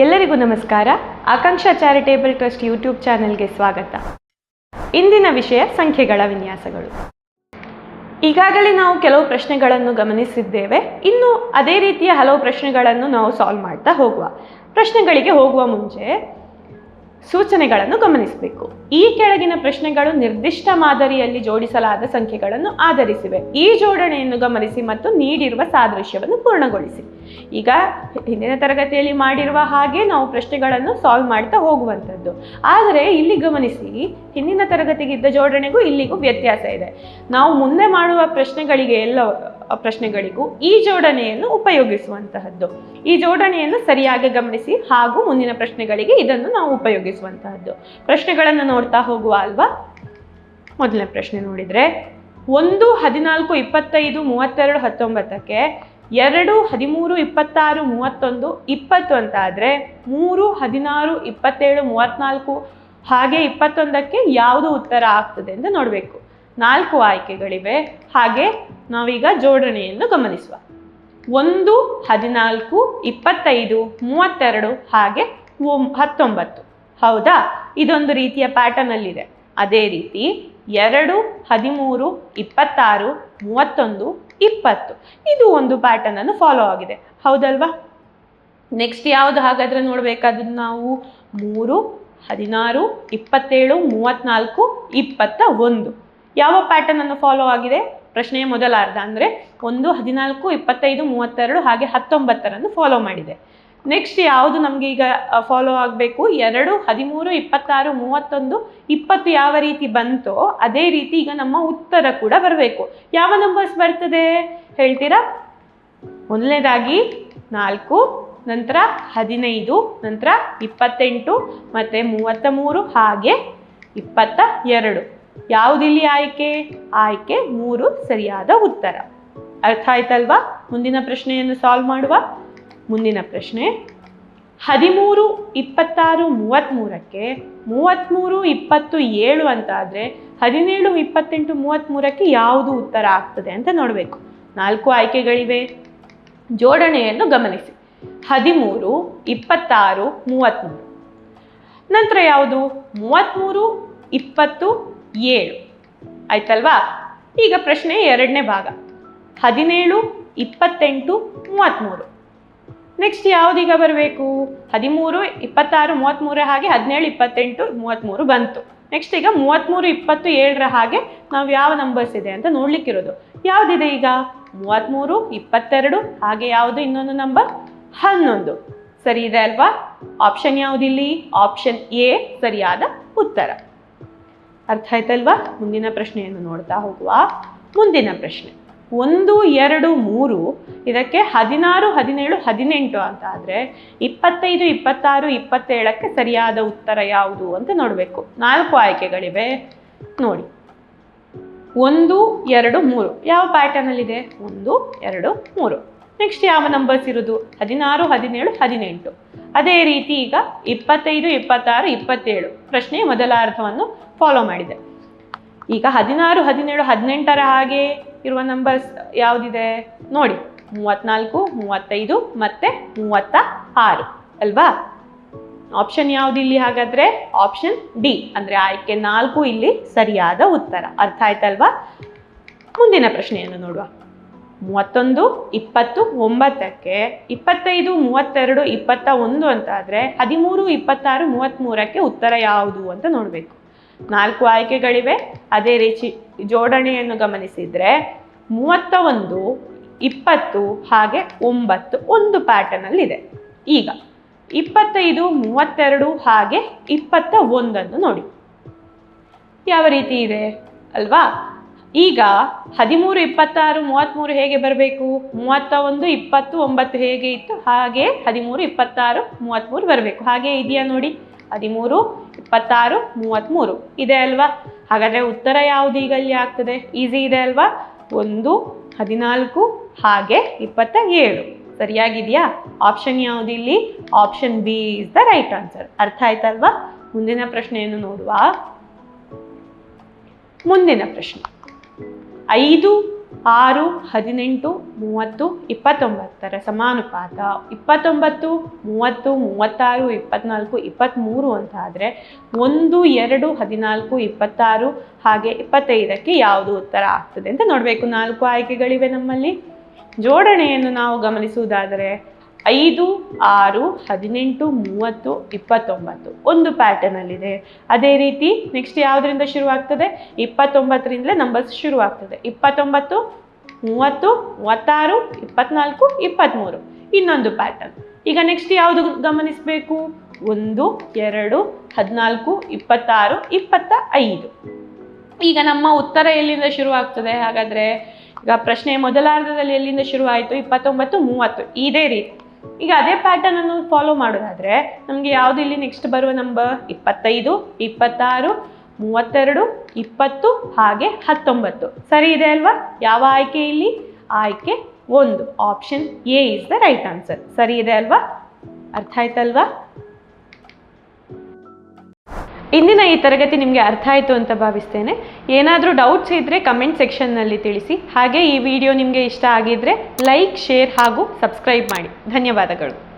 ಎಲ್ಲರಿಗೂ ನಮಸ್ಕಾರ. Akanksha charitable trust YouTube ಚಾನೆಲ್ಗೆ ಸ್ವಾಗತ. ಇಂದಿನ ವಿಷಯ ಸಂಖ್ಯೆಗಳ ವಿನ್ಯಾಸಗಳು. ಈಗಾಗಲೇ ನಾವು ಕೆಲವು ಪ್ರಶ್ನೆಗಳನ್ನು ಗಮನಿಸಿದ್ದೇವೆ. ಇನ್ನು ಅದೇ ರೀತಿಯ ಹಲವು ಪ್ರಶ್ನೆಗಳನ್ನು ನಾವು ಸಾಲ್ವ್ ಮಾಡ್ತಾ ಹೋಗುವ. ಪ್ರಶ್ನೆಗಳಿಗೆ ಹೋಗುವ ಮುಂಚೆ ಸೂಚನೆಗಳನ್ನು ಗಮನಿಸಬೇಕು. ಈ ಕೆಳಗಿನ ಪ್ರಶ್ನೆಗಳು ನಿರ್ದಿಷ್ಟ ಮಾದರಿಯಲ್ಲಿ ಜೋಡಿಸಲಾದ ಸಂಖ್ಯೆಗಳನ್ನು ಆಧರಿಸಿವೆ. ಈ ಜೋಡಣೆಯನ್ನು ಗಮನಿಸಿ ಮತ್ತು ನೀಡಿರುವ ಸಾದೃಶ್ಯವನ್ನು ಪೂರ್ಣಗೊಳಿಸಿ. ಈಗ ಹಿಂದಿನ ತರಗತಿಯಲ್ಲಿ ಮಾಡಿರುವ ಹಾಗೆ ನಾವು ಪ್ರಶ್ನೆಗಳನ್ನು ಸಾಲ್ವ್ ಮಾಡ್ತಾ ಹೋಗುವಂಥದ್ದು. ಆದರೆ ಇಲ್ಲಿ ಗಮನಿಸಿ, ಹಿಂದಿನ ತರಗತಿಗಿದ್ದ ಜೋಡಣೆಗೂ ಇಲ್ಲಿಗೂ ವ್ಯತ್ಯಾಸ ಇದೆ. ನಾವು ಮುಂದೆ ಮಾಡುವ ಪ್ರಶ್ನೆಗಳಿಗೆ ಎಲ್ಲ ಪ್ರಶ್ನೆಗಳಿಗೂ ಈ ಜೋಡಣೆಯನ್ನು ಉಪಯೋಗಿಸುವಂತಹದ್ದು. ಈ ಜೋಡಣೆಯನ್ನು ಸರಿಯಾಗಿ ಗಮನಿಸಿ ಹಾಗೂ ಮುಂದಿನ ಪ್ರಶ್ನೆಗಳಿಗೆ ಇದನ್ನು ನಾವು ಉಪಯೋಗಿಸುವಂತಹದ್ದು. ಪ್ರಶ್ನೆಗಳನ್ನು ನೋಡ್ತಾ ಹೋಗುವ ಅಲ್ವಾ? ಮೊದಲನೇ ಪ್ರಶ್ನೆ ನೋಡಿದರೆ, ಒಂದು ಹದಿನಾಲ್ಕು ಇಪ್ಪತ್ತೈದು ಮೂವತ್ತೆರಡು ಹತ್ತೊಂಬತ್ತಕ್ಕೆ ಎರಡು ಹದಿಮೂರು ಇಪ್ಪತ್ತಾರು ಮೂವತ್ತೊಂದು ಇಪ್ಪತ್ತು ಅಂತ ಆದರೆ ಮೂರು ಹದಿನಾರು ಇಪ್ಪತ್ತೇಳು ಮೂವತ್ತ್ನಾಲ್ಕು ಹಾಗೆ ಇಪ್ಪತ್ತೊಂದಕ್ಕೆ ಯಾವುದು ಉತ್ತರ ಆಗ್ತದೆ ಅಂತ ನೋಡಬೇಕು. ನಾಲ್ಕು ಆಯ್ಕೆಗಳಿವೆ. ಹಾಗೆ ನಾವೀಗ ಜೋಡಣೆಯನ್ನು ಗಮನಿಸುವ. ಒಂದು, ಹದಿನಾಲ್ಕು, ಇಪ್ಪತ್ತೈದು, ಮೂವತ್ತೆರಡು, ಹಾಗೆ ಹತ್ತೊಂಬತ್ತು. ಹೌದಾ? ಇದೊಂದು ರೀತಿಯ ಪ್ಯಾಟರ್ನ್ ಅಲ್ಲಿದೆ ಅದೇ ರೀತಿ ಎರಡು, ಹದಿಮೂರು, ಇಪ್ಪತ್ತಾರು, ಮೂವತ್ತೊಂದು, ಇಪ್ಪತ್ತು. ಇದು ಒಂದು ಪ್ಯಾಟರ್ನನ್ನು ಫಾಲೋ ಆಗಿದೆ. ಹೌದಲ್ವಾ? ನೆಕ್ಸ್ಟ್ ಯಾವುದು ಹಾಗಾದರೆ ನೋಡಬೇಕಾದದ್ದು ನಾವು? ಮೂರು, ಹದಿನಾರು, ಇಪ್ಪತ್ತೇಳು, ಮೂವತ್ತ್ನಾಲ್ಕು ಇಪ್ಪತ್ತ ಒಂದು ಯಾವ ಪ್ಯಾಟರ್ನನ್ನು ಫಾಲೋ ಆಗಿದೆ? ಪ್ರಶ್ನೆಯ ಮೊದಲ ಅರ್ಧ ಅಂದರೆ ಒಂದು, ಹದಿನಾಲ್ಕು, ಇಪ್ಪತ್ತೈದು, ಮೂವತ್ತೆರಡು, ಹಾಗೆ ಹತ್ತೊಂಬತ್ತರನ್ನು ಫಾಲೋ ಮಾಡಿದೆ. ನೆಕ್ಸ್ಟ್ ಯಾವುದು ನಮಗೆ ಈಗ ಫಾಲೋ ಆಗಬೇಕು? ಎರಡು, ಹದಿಮೂರು, ಇಪ್ಪತ್ತಾರು, ಮೂವತ್ತೊಂದು, ಇಪ್ಪತ್ತು ಯಾವ ರೀತಿ ಬಂತೋ ಅದೇ ರೀತಿ ಈಗ ನಮ್ಮ ಉತ್ತರ ಕೂಡ ಬರಬೇಕು. ಯಾವ ನಂಬರ್ಸ್ ಬರ್ತದೆ? ಹೇಳ್ತೀರಾ? ಮೊದಲನೇದಾಗಿ ನಾಲ್ಕು, ನಂತರ ಹದಿನೈದು, ನಂತರ ಇಪ್ಪತ್ತೆಂಟು, ಮತ್ತು ಮೂವತ್ತ ಮೂರು, ಹಾಗೆ ಇಪ್ಪತ್ತ ಎರಡು. ಯಾವುದಿಲ್ಲಿ ಆಯ್ಕೆ? ಆಯ್ಕೆ ಮೂರು ಸರಿಯಾದ ಉತ್ತರ. ಅರ್ಥ ಆಯ್ತಲ್ವಾ ಮುಂದಿನ ಪ್ರಶ್ನೆಯನ್ನು ಸಾಲ್ವ್ ಮಾಡುವ. ಮುಂದಿನ ಪ್ರಶ್ನೆ, ಹದಿಮೂರು ಇಪ್ಪತ್ತಾರು ಮೂವತ್ತ್ಮೂರಕ್ಕೆ ಮೂವತ್ತ್ಮೂರು ಇಪ್ಪತ್ತು ಏಳು ಅಂತ ಆದರೆ ಹದಿನೇಳು ಇಪ್ಪತ್ತೆಂಟು ಮೂವತ್ತ್ಮೂರಕ್ಕೆ ಯಾವುದು ಉತ್ತರ ಆಗ್ತದೆ ಅಂತ ನೋಡಬೇಕು. ನಾಲ್ಕು ಆಯ್ಕೆಗಳಿವೆ. ಜೋಡಣೆಯನ್ನು ಗಮನಿಸಿ. ಹದಿಮೂರು ಇಪ್ಪತ್ತಾರು ಮೂವತ್ತ್ಮೂರು ನಂತರ ಯಾವುದು? ಮೂವತ್ತ್ಮೂರು ಇಪ್ಪತ್ತು ಏಳು. ಆಯ್ತಲ್ವಾ? ಈಗ ಪ್ರಶ್ನೆ ಎರಡನೇ ಭಾಗ. ಹದಿನೇಳು, ಇಪ್ಪತ್ತೆಂಟು, ಮೂವತ್ತ್ಮೂರು. ನೆಕ್ಸ್ಟ್ ಯಾವುದೀಗ ಬರಬೇಕು? ಹದಿಮೂರು, ಇಪ್ಪತ್ತಾರು, ಮೂವತ್ತ್ಮೂರ ಹಾಗೆ ಹದಿನೇಳು, ಇಪ್ಪತ್ತೆಂಟು, ಮೂವತ್ತ್ಮೂರು ಬಂತು. ನೆಕ್ಸ್ಟ್ ಈಗ ಮೂವತ್ತ್ಮೂರು, ಇಪ್ಪತ್ತು, ಏಳರ ಹಾಗೆ ನಾವು ಯಾವ ನಂಬರ್ಸ್ ಇದೆ ಅಂತ ನೋಡ್ಲಿಕ್ಕಿರೋದು. ಯಾವುದಿದೆ ಈಗ? ಮೂವತ್ತ್ಮೂರು, ಇಪ್ಪತ್ತೆರಡು, ಹಾಗೆ ಯಾವುದು ಇನ್ನೊಂದು ನಂಬರ್ ಹನ್ನೊಂದು. ಸರಿ ಇದೆ ಅಲ್ವಾ? ಆಪ್ಷನ್ ಯಾವುದಿಲ್ಲಿ? ಆಪ್ಷನ್ ಎ ಸರಿಯಾದ ಉತ್ತರ. ಅರ್ಥ ಆಯ್ತಲ್ವಾ? ಮುಂದಿನ ಪ್ರಶ್ನೆಯನ್ನು ನೋಡ್ತಾ ಹೋಗುವ. ಮುಂದಿನ ಪ್ರಶ್ನೆ. ಒಂದು, ಎರಡು, ಮೂರು, ಇದಕ್ಕೆ ಹದಿನಾರು, ಹದಿನೇಳು, ಹದಿನೆಂಟು ಅಂತ ಆದರೆ ಇಪ್ಪತ್ತೈದು, ಇಪ್ಪತ್ತಾರು, ಇಪ್ಪತ್ತೇಳಕ್ಕೆ ಸರಿಯಾದ ಉತ್ತರ ಯಾವುದು ಅಂತ ನೋಡಬೇಕು. ನಾಲ್ಕು ಆಯ್ಕೆಗಳಿವೆ. ನೋಡಿ. ಒಂದು, ಎರಡು, ಮೂರು. ಯಾವ ಪ್ಯಾಟರ್ನಲ್ಲಿದೆ ಒಂದು, ಎರಡು, ಮೂರು. ನೆಕ್ಸ್ಟ್ ಯಾವ ನಂಬರ್ಸ್ ಇರೋದು? ಹದಿನಾರು, ಹದಿನೇಳು, ಹದಿನೆಂಟು. ಅದೇ ರೀತಿ ಈಗ ಇಪ್ಪತ್ತೈದು, ಇಪ್ಪತ್ತಾರು, ಇಪ್ಪತ್ತೇಳು ಪ್ರಶ್ನೆ ಮೊದಲ ಅರ್ಥವನ್ನು ಫಾಲೋ ಮಾಡಿದೆ. ಈಗ ಹದಿನಾರು, ಹದಿನೇಳು, ಹದಿನೆಂಟರ ಹಾಗೆ ಇರುವ ನಂಬರ್ಸ್ ಯಾವುದಿದೆ? ನೋಡಿ, ಮೂವತ್ನಾಲ್ಕು, ಮೂವತ್ತೈದು ಮತ್ತೆ ಮೂವತ್ತ ಆರು ಅಲ್ವಾ? ಆಪ್ಷನ್ ಯಾವುದು ಇಲ್ಲಿ ಹಾಗಾದರೆ? ಆಪ್ಷನ್ ಡಿ ಅಂದರೆ ಆಯ್ಕೆ ನಾಲ್ಕು ಇಲ್ಲಿ ಸರಿಯಾದ ಉತ್ತರ. ಅರ್ಥ ಆಯ್ತಲ್ವಾ? ಮುಂದಿನ ಪ್ರಶ್ನೆಯನ್ನು ನೋಡುವ. ಮೂವತ್ತೊಂದು, ಇಪ್ಪತ್ತು, ಒಂಬತ್ತಕ್ಕೆ, ಇಪ್ಪತ್ತೈದು, ಮೂವತ್ತೆರಡು ಇಪ್ಪತ್ತ ಒಂದು ಅಂತ ಆದರೆ ಹದಿಮೂರು, ಇಪ್ಪತ್ತಾರು, ಮೂವತ್ತ್ಮೂರಕ್ಕೆ ಉತ್ತರ ಯಾವುದು ಅಂತ ನೋಡಬೇಕು. ನಾಲ್ಕು ಆಯ್ಕೆಗಳಿವೆ. ಅದೇ ರೀತಿ ಜೋಡಣೆಯನ್ನು ಗಮನಿಸಿದರೆ ಮೂವತ್ತ ಒಂದು ಇಪ್ಪತ್ತು, ಹಾಗೆ ಒಂಬತ್ತು ಒಂದು ಪ್ಯಾಟರ್ನಲ್ಲಿದೆ. ಈಗ ಇಪ್ಪತ್ತೈದು, ಮೂವತ್ತೆರಡು, ಹಾಗೆ ಇಪ್ಪತ್ತ ಒಂದನ್ನು ನೋಡಿ. ಯಾವ ರೀತಿ ಇದೆ? ಅಲ್ವಾ? ಈಗ ಹದಿಮೂರು, ಇಪ್ಪತ್ತಾರು ಮೂವತ್ತ್ಮೂರು ಹೇಗೆ ಬರಬೇಕು? ಮೂವತ್ತ ಒಂದು ಇಪ್ಪತ್ತು, ಒಂಬತ್ತು ಹೇಗೆ ಇತ್ತು? ಹಾಗೆ ಹದಿಮೂರು, ಇಪ್ಪತ್ತಾರು ಮೂವತ್ತ್ಮೂರು ಬರಬೇಕು. ಹಾಗೆ ಇದೆಯಾ ನೋಡಿ? ಹದಿಮೂರು, ಇಪ್ಪತ್ತಾರು ಮೂವತ್ತ್ಮೂರು ಇದೆ ಅಲ್ವಾ? ಹಾಗಾದರೆ ಉತ್ತರ ಯಾವುದು ಈಗ ಅಲ್ಲಿ ಆಗ್ತದೆ? ಈಸಿ ಇದೆ ಅಲ್ವಾ? ಒಂದು, ಹದಿನಾಲ್ಕು, ಹಾಗೆ ಇಪ್ಪತ್ತ ಏಳು ಸರಿಯಾಗಿದೆಯಾ? ಆಪ್ಷನ್ ಯಾವುದು ಇಲ್ಲಿ? Option B is the right answer ಅರ್ಥ ಆಯ್ತಲ್ವಾ? ಮುಂದಿನ ಪ್ರಶ್ನೆಯನ್ನು ನೋಡುವ. ಮುಂದಿನ ಪ್ರಶ್ನೆ. ಐದು, ಆರು, ಹದಿನೆಂಟು, ಮೂವತ್ತು, ಇಪ್ಪತ್ತೊಂಬತ್ತರ ಸಮಾನುಪಾತ. ಇಪ್ಪತ್ತೊಂಬತ್ತು, ಮೂವತ್ತು, ಮೂವತ್ತಾರು, ಇಪ್ಪತ್ನಾಲ್ಕು ಇಪ್ಪತ್ತ್ಮೂರು ಅಂತ ಆದರೆ ಒಂದು, ಎರಡು, ಹದಿನಾಲ್ಕು, ಇಪ್ಪತ್ತಾರು, ಹಾಗೆ ಇಪ್ಪತ್ತೈದಕ್ಕೆ ಯಾವುದು ಉತ್ತರ ಆಗ್ತದೆ ಅಂತ ನೋಡಬೇಕು. ನಾಲ್ಕು ಆಯ್ಕೆಗಳಿವೆ ನಮ್ಮಲ್ಲಿ. ಜೋಡಣೆಯನ್ನು ನಾವು ಗಮನಿಸುವುದಾದರೆ ಐದು, ಆರು, ಹದಿನೆಂಟು, ಮೂವತ್ತು, ಇಪ್ಪತ್ತೊಂಬತ್ತು. ಒಂದು ಪ್ಯಾಟರ್ನಲ್ಲಿದೆ ಅದೇ ರೀತಿ ನೆಕ್ಸ್ಟ್ ಯಾವುದರಿಂದ ಶುರುವಾಗ್ತದೆ? ಇಪ್ಪತ್ತೊಂಬತ್ತರಿಂದಲೇ ನಂಬರ್ಸ್ ಶುರುವಾಗ್ತದೆ. ಇಪ್ಪತ್ತೊಂಬತ್ತು, ಮೂವತ್ತು, ಮೂವತ್ತಾರು, ಇಪ್ಪತ್ನಾಲ್ಕು ಇಪ್ಪತ್ತ್ಮೂರು ಇನ್ನೊಂದು ಪ್ಯಾಟರ್ನ್ ಈಗ ನೆಕ್ಸ್ಟ್ ಯಾವುದು ಗಮನಿಸಬೇಕು? ಒಂದು, ಎರಡು, ಹದಿನಾಲ್ಕು, ಇಪ್ಪತ್ತಾರು ಇಪ್ಪತ್ತ ಐದು ಈಗ ನಮ್ಮ ಉತ್ತರ ಎಲ್ಲಿಂದ ಶುರುವಾಗ್ತದೆ? ಹಾಗಾದರೆ ಈಗ ಪ್ರಶ್ನೆ ಮೊದಲಾರ್ಧದಲ್ಲಿ ಎಲ್ಲಿಂದ ಶುರುವಾಯಿತು? ಇಪ್ಪತ್ತೊಂಬತ್ತು, ಮೂವತ್ತು. ಇದೇ ರೀತಿ. ಈಗ ಅದೇ ಪ್ಯಾಟರ್ನ್ ಅನ್ನು ಫಾಲೋ ಮಾಡೋದಾದ್ರೆ ನಮಗೆ ಯಾವುದು ಇಲ್ಲಿ ನೆಕ್ಸ್ಟ್ ಬರುವ ನಂಬರ್ ಇಪ್ಪತ್ತೈದು, ಇಪ್ಪತ್ತಾರು, ಮೂವತ್ತೆರಡು, ಇಪ್ಪತ್ತು, ಹಾಗೆ ಹತ್ತೊಂಬತ್ತು. ಸರಿ ಇದೆ ಅಲ್ವಾ? ಯಾವ ಆಯ್ಕೆ ಇಲ್ಲಿ? ಆಯ್ಕೆ ಒಂದು. Option A is the right answer ಸರಿ ಇದೆ ಅಲ್ವಾ? ಅರ್ಥ ಆಯ್ತಲ್ವಾ? ಇಂದಿನ ಈ ತರಗತಿ ನಿಮಗೆ ಅರ್ಥ ಆಯಿತು ಅಂತ ಭಾವಿಸ್ತೇನೆ. ಏನಾದರೂ ಡೌಟ್ಸ್ ಇದ್ದರೆ ಕಮೆಂಟ್ ಸೆಕ್ಷನ್ನಲ್ಲಿ ತಿಳಿಸಿ. ಹಾಗೆ ಈ ವಿಡಿಯೋ ನಿಮಗೆ ಇಷ್ಟ ಆಗಿದ್ದರೆ ಲೈಕ್ ಶೇರ್ ಹಾಗೂ ಸಬ್ಸ್ಕ್ರೈಬ್ ಮಾಡಿ. ಧನ್ಯವಾದಗಳು.